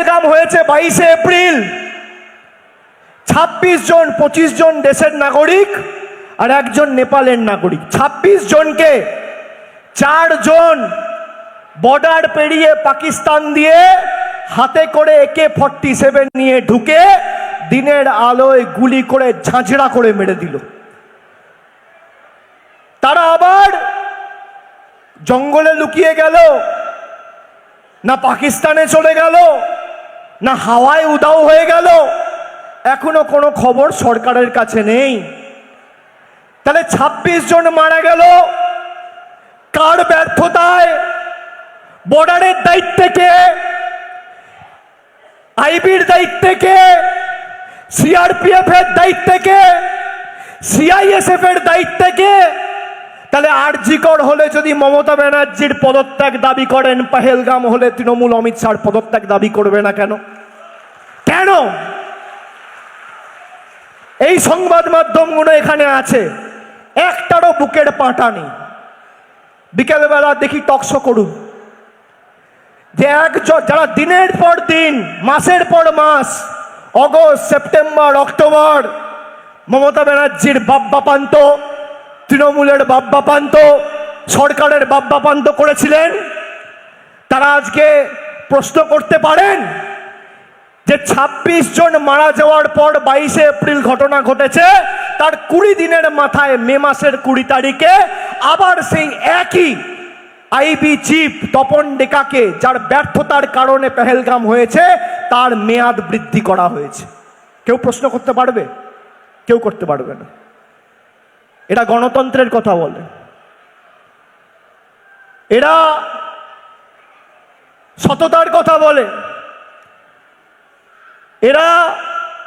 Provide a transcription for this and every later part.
পেহেলগাম হয়েছে বাইশে এপ্রিল। ছাব্বিশ জন, পঁচিশ জন দেশের নাগরিক আর একজন নেপালের নাগরিক। ছাব্বিশ জনকে চারজন বর্ডার পেরিয়ে পাকিস্তান দিয়ে হাতে করে একে ফর্টি সেভেন নিয়ে ঢুকে দিনের আলোয় গুলি করে ঝাঁঝরা করে মেরে দিল। তারা আবার জঙ্গলে লুকিয়ে গেল, না পাকিস্তানে চলে গেল না হাওয়ায় উদাও হয়ে গেল। এখনও কোনো খবর সরকারের কাছে নেই। তাহলে ২৬ জন মারা গেল। কার ব্যর্থতায়? বর্ডারের দায়িত্বে কে? আইবির দায়িত্বে কে? সিআরপিএফ এর দায়িত্বে কে? সিআইএসএফ এর দায়িত্বে কে? তাহলে আরজিকর হলে যদি মমতা ব্যানার্জির পদত্যাগ দাবি করেন, পাহেলগাম হলে তৃণমূল অমিত শাহর পদত্যাগ দাবি করবে না কেন? কেন? এই সংবাদ মাধ্যমগুলো এখানে আছে। একটারও বুকের পাটা নেই। বিকেলবেলা দেখি টকশো করুন। যে এক যারা দিনের পর দিন, মাসের পর মাস, অগস্ট, সেপ্টেম্বর, অক্টোবর, মমতা ব্যানার্জির বাব্বাপান্ত তৃণমূলের বাব্বাপান্ত সরকারের বাব্বাপান্ত করেছিলেন, তারা আজকে প্রশ্ন করতে পারেন? যে ২৬ জন মারা যাওয়ার পর বাইশে এপ্রিল ঘটনা ঘটেছে, তার কুড়ি দিনের মাথায় মে মাসের কুড়ি তারিখে আবার সেই একই আইবি চিফ তপন ডেকাকে, যার ব্যর্থতার কারণে পেহেলগাম হয়েছে, তার মেয়াদ বৃদ্ধি করা হয়েছে। কেউ প্রশ্ন করতে পারবে? কেউ করতে পারবে না। এটা গণতন্ত্রের কথা বলে। এরা সততার কথা বলে। এরা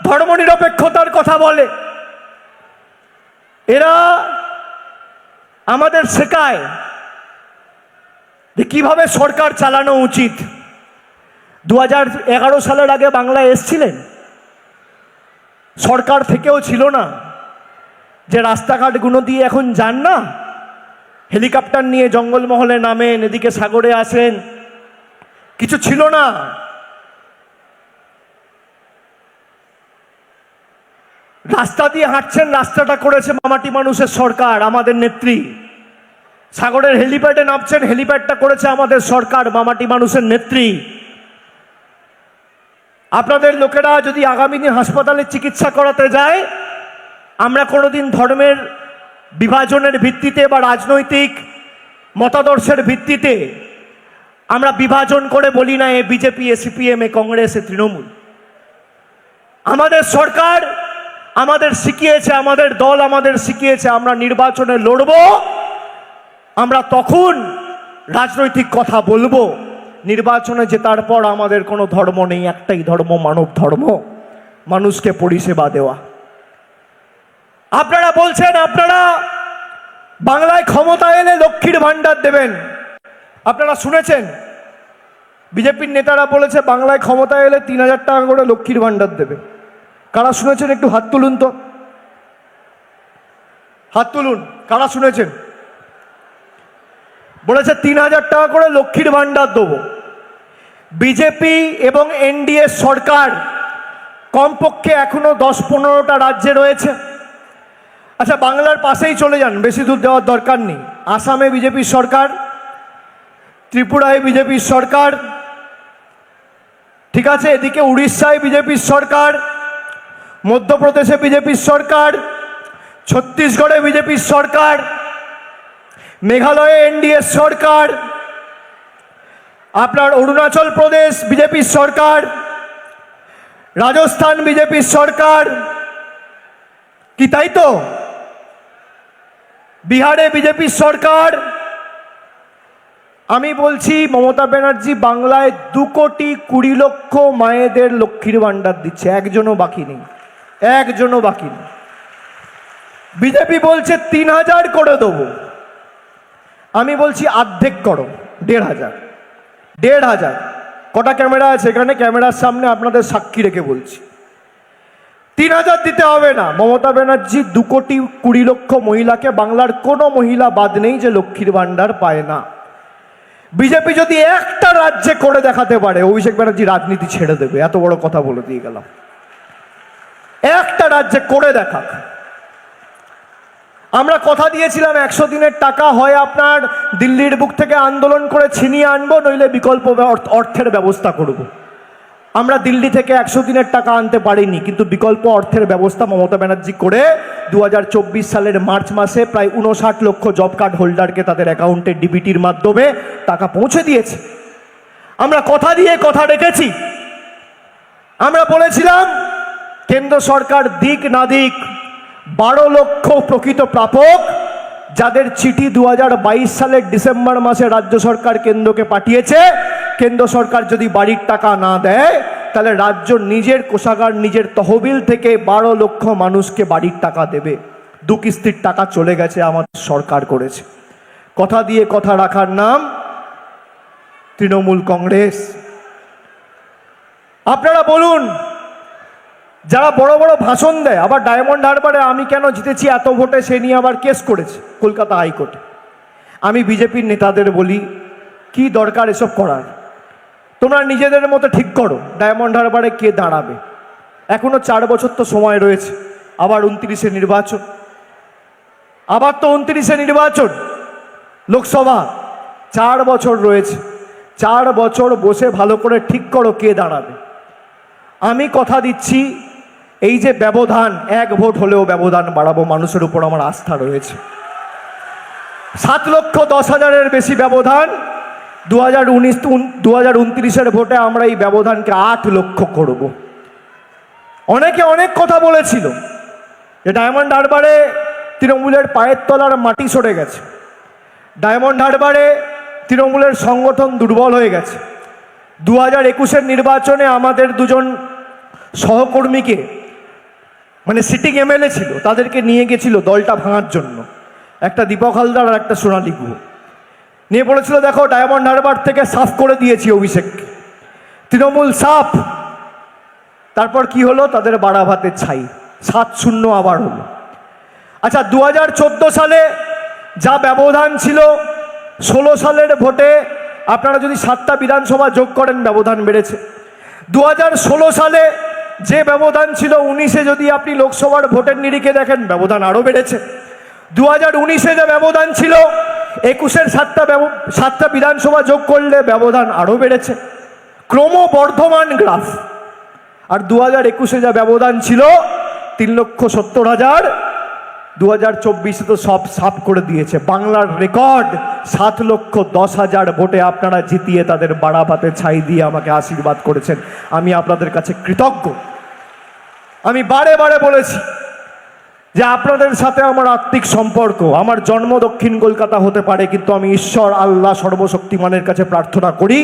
ধর্মনিরপেক্ষতার কথা বলে। এরা আমাদের শেখায় যে কীভাবে সরকার চালানো উচিত। দু এগারো সালের আগে বাংলায় এসছিলেন। সরকার থেকেও ছিল না যে রাস্তাঘাটগুলো দিয়ে এখন যান না। হেলিকপ্টার নিয়ে জঙ্গলমহলে নামেন, এদিকে সাগরে আসেন। কিছু ছিল না। রাস্তা দিয়ে হাঁটছেন, রাস্তাটা করেছে মামাটি মানুষের সরকার, আমাদের নেত্রী। সাগরের হেলিপ্যাডে নামছেন, হেলিপ্যাডটা করেছে আমাদের সরকার, মামাটি মানুষের নেত্রী। আপনাদের লোকেরা যদি আগামী দিন হাসপাতালে চিকিৎসা করাতে যায়, আমরা কোনোদিন ধর্মের বিভাজনের ভিত্তিতে বা রাজনৈতিক মতাদর্শের ভিত্তিতে আমরা বিভাজন করে বলি না, এ বিজেপি, এ সিপিএম, এ কংগ্রেস, এ তৃণমূল। আমাদের সরকার আমাদের শিখিয়েছে, আমাদের দল আমাদের শিখিয়েছে, আমরা নির্বাচনে লড়ব। আমরা তখন রাজনৈতিক কথা বলব। নির্বাচনে জেতার পর আমাদের কোনো ধর্ম নেই, একটাই ধর্ম, মানব ধর্ম, মানুষকে পরিষেবা দেওয়া। আপনারা বলছেন, আপনারা বাংলায় ক্ষমতা এলে লক্ষ্মীর ভাণ্ডার দেবেন। আপনারা শুনেছেন, বিজেপির নেতারা বলেছে, বাংলায় ক্ষমতা এলে তিন হাজার টাকা করে লক্ষ্মীর ভাণ্ডার দেবে। কারা শুনেছেন একটু হাত তুলুন তো? হাত তুলুন, কারা শুনেছেন? বলেছে তিন হাজার টাকা করে লক্ষ্মীর ভাণ্ডার দেবো। বিজেপি এবং এনডিএ সরকার কমপক্ষে এখনও দশ পনেরোটা রাজ্যে রয়েছে। আচ্ছা বাংলার পাশেই চলে যান, বেশি দূর দেওয়ার দরকার নেই। আসামে বিজেপির সরকার, ত্রিপুরায় বিজেপির সরকার, ঠিক আছে, এদিকে উড়িষ্যায় বিজেপির সরকার মধ্যপ্রদেশে বিজেপির সরকার, ছত্তিশগড়ে বিজেপির সরকার, মেঘালয়ে এনডিএ সরকার, আপনার অরুণাচল প্রদেশ বিজেপির সরকার, রাজস্থান বিজেপির সরকার, কি তাই তো? বিহারে বিজেপির সরকার, আমি বলছি মমতা ব্যানার্জি বাংলায় দু কোটি কুড়ি লক্ষ মায়েদের লক্ষ্মীর ভাণ্ডার দিচ্ছে, একজনও বাকি নেই। একজনও বাকি নেই। বিজেপি বলছে তিন হাজার করে দেবো। আমি বলছি অর্ধেক করো, দেড় হাজার। দেড় হাজার। কটা ক্যামেরা আছে এখানে? ক্যামেরার সামনে আপনাদের সাক্ষী রেখে বলছি। তিন হাজার দিতে হবে না। মমতা ব্যানার্জি দু কোটি কুড়ি লক্ষ মহিলাকে বাংলার কোনো মহিলা বাদ নেই যে লক্ষ্মীর ভাণ্ডার পায় না। বিজেপি যদি একটা রাজ্যে করে দেখাতে পারে, অভিষেক ব্যানার্জি রাজনীতি ছেড়ে দেবে। এত বড় কথা বলে দিয়ে গেলাম। একটা রাজ্যে করে দেখাক। আমরা কথা দিয়েছিলাম একশো দিনের টাকা হয় আপনার দিল্লির বুক থেকে আন্দোলন করে ছিনিয়ে আনব, নইলে বিকল্প অর্থের ব্যবস্থা করব। আমরা দিল্লি থেকে একশো দিনের টাকা আনতে পারিনি, কিন্তু বিকল্প অর্থের ব্যবস্থা মমতা ব্যানার্জি করে দু হাজার চব্বিশ সালের মার্চ মাসে প্রায় উনষাট লক্ষ জব কার্ড হোল্ডারকে তাদের অ্যাকাউন্টে ডিবিটির মাধ্যমে টাকা পৌঁছে দিয়েছে। আমরা কথা দিয়ে কথা রেখেছি। আমরা বলেছিলাম কেন্দ্র সরকার দিক না দিক, বারো লক্ষ প্রকৃত প্রাপক, যাদের চিঠি দু হাজার বাইশ সালের ডিসেম্বর মাসে রাজ্য সরকার কেন্দ্রকে পাঠিয়েছে। কেন্দ্র সরকার যদি বাড়ির টাকা না দেয়, তাহলে রাজ্য নিজের কোষাগার, নিজের তহবিল থেকে বারো লক্ষ মানুষকে বাড়ির টাকা দেবে। দু কিস্তির টাকা চলে গেছে, আমাদের সরকার করেছে। কথা দিয়ে কথা রাখার নাম তৃণমূল কংগ্রেস। আপনারা বলুন যারা বড় বড় ভাষণ দেয়, আবার ডায়মন্ড হারবারে আমি কেন জিতেছি, এত ভোটে সে নিয়ে আবার কেস করেছে, কলকাতা হাইকোর্টে। আমি বিজেপির নেতাদের বলি, কি দরকার এসব করার? তোমরা নিজেদের মতো ঠিক করো, ডায়মন্ড হারবারে কে দাঁড়াবে? এখনও চার বছর তো সময় রয়েছে, আবার উনত্রিশে নির্বাচন। আবার তো উনত্রিশে নির্বাচন, লোকসভা। চার বছর রয়েছে, চার বছর বসে ভালো করে ঠিক করো কে দাঁড়াবে। আমি কথা দিচ্ছি এই যে ব্যবধান, এক ভোট হলেও ব্যবধান বাড়াবো, মানুষের উপর আমার আস্থা রয়েছে। সাত লক্ষ দশ হাজারের বেশি ব্যবধান দু হাজার উনিশ দু হাজার উনত্রিশের ভোটে আমরা এই ব্যবধানকে আট লক্ষ করব। অনেকে অনেক কথা বলেছিল যে ডায়মন্ড হারবারে তৃণমূলের পায়ের তলার মাটি সরে গেছে। ডায়মন্ড হারবারে তৃণমূলের সংগঠন দুর্বল হয়ে গেছে। দু হাজার একুশের নির্বাচনে আমাদের দুজন সহকর্মীকে মানে সিটিং এমএলএ ছিল, তাদেরকে নিয়ে গেছিল দলটা ভাঙার জন্য। একটা দীপক হালদার আর একটা সোনালী গুহ। নিয়ে বলেছিল, দেখো, ডায়মন্ড হারবার থেকে সাফ করে দিয়েছি অভিষেককে। তৃণমূল সাফ। তারপর কি হলো? তাদের বাড়া ভাতের ছাই। সাত শূন্য আবার হলো। আচ্ছা দু হাজার চোদ্দ সালে যা ব্যবধান ছিল, ষোলো সালের ভোটে আপনারা যদি সাতটা বিধানসভা যোগ করেন, ব্যবধান বেড়েছে। দু হাজার ষোলো সালে যে ব্যবধান ছিল উনিশে যদি আপনি লোকসভার ভোটের নিরিখে দেখেন, ব্যবধান আরও বেড়েছে। দু হাজার উনিশে যে ব্যবধান ছিল, একুশের সাতটা সাতটা বিধানসভা যোগ করলে ব্যবধান আরও বেড়েছে। ক্রমবর্ধমান গ্রাফ। আর দু হাজার একুশে যা ব্যবধান ছিল, তিন লক্ষ সত্তর হাজার দু হাজার চব্বিশে তো সব সাফ করে দিয়েছে। বাংলার রেকর্ড সাত লক্ষ দশ হাজার ভোটে আপনারা জিতিয়ে তাদের বাড়াবাতে ছাই দিয়ে আমাকে আশীর্বাদ করেছেন। আমি আপনাদের কাছে কৃতজ্ঞ। আমি বারে বারে বলেছি যে আপনাদের সাথে আমার আত্মিক সম্পর্ক, আমার জন্ম দক্ষিণ কলকাতা হতে পারে, কিন্তু আমি ঈশ্বর, আল্লাহ সর্বশক্তিমানের কাছে প্রার্থনা করি,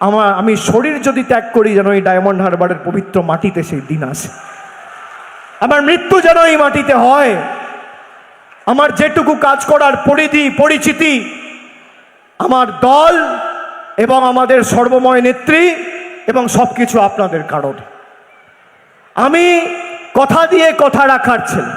আমার, আমি শরীর যদি ত্যাগ করি যেন এই ডায়মন্ড হারবারের পবিত্র মাটিতে সেই দিন আসে। আমার মৃত্যু যেন এই মাটিতে হয় আমার যেটুকু কাজ করার পরিধি, পরিচিতি, আমার দল এবং আমাদের সর্বময় নেত্রী এবং সব কিছু আপনাদের কারণ। আমি কথা দিয়ে কথা রাখার ছেলে।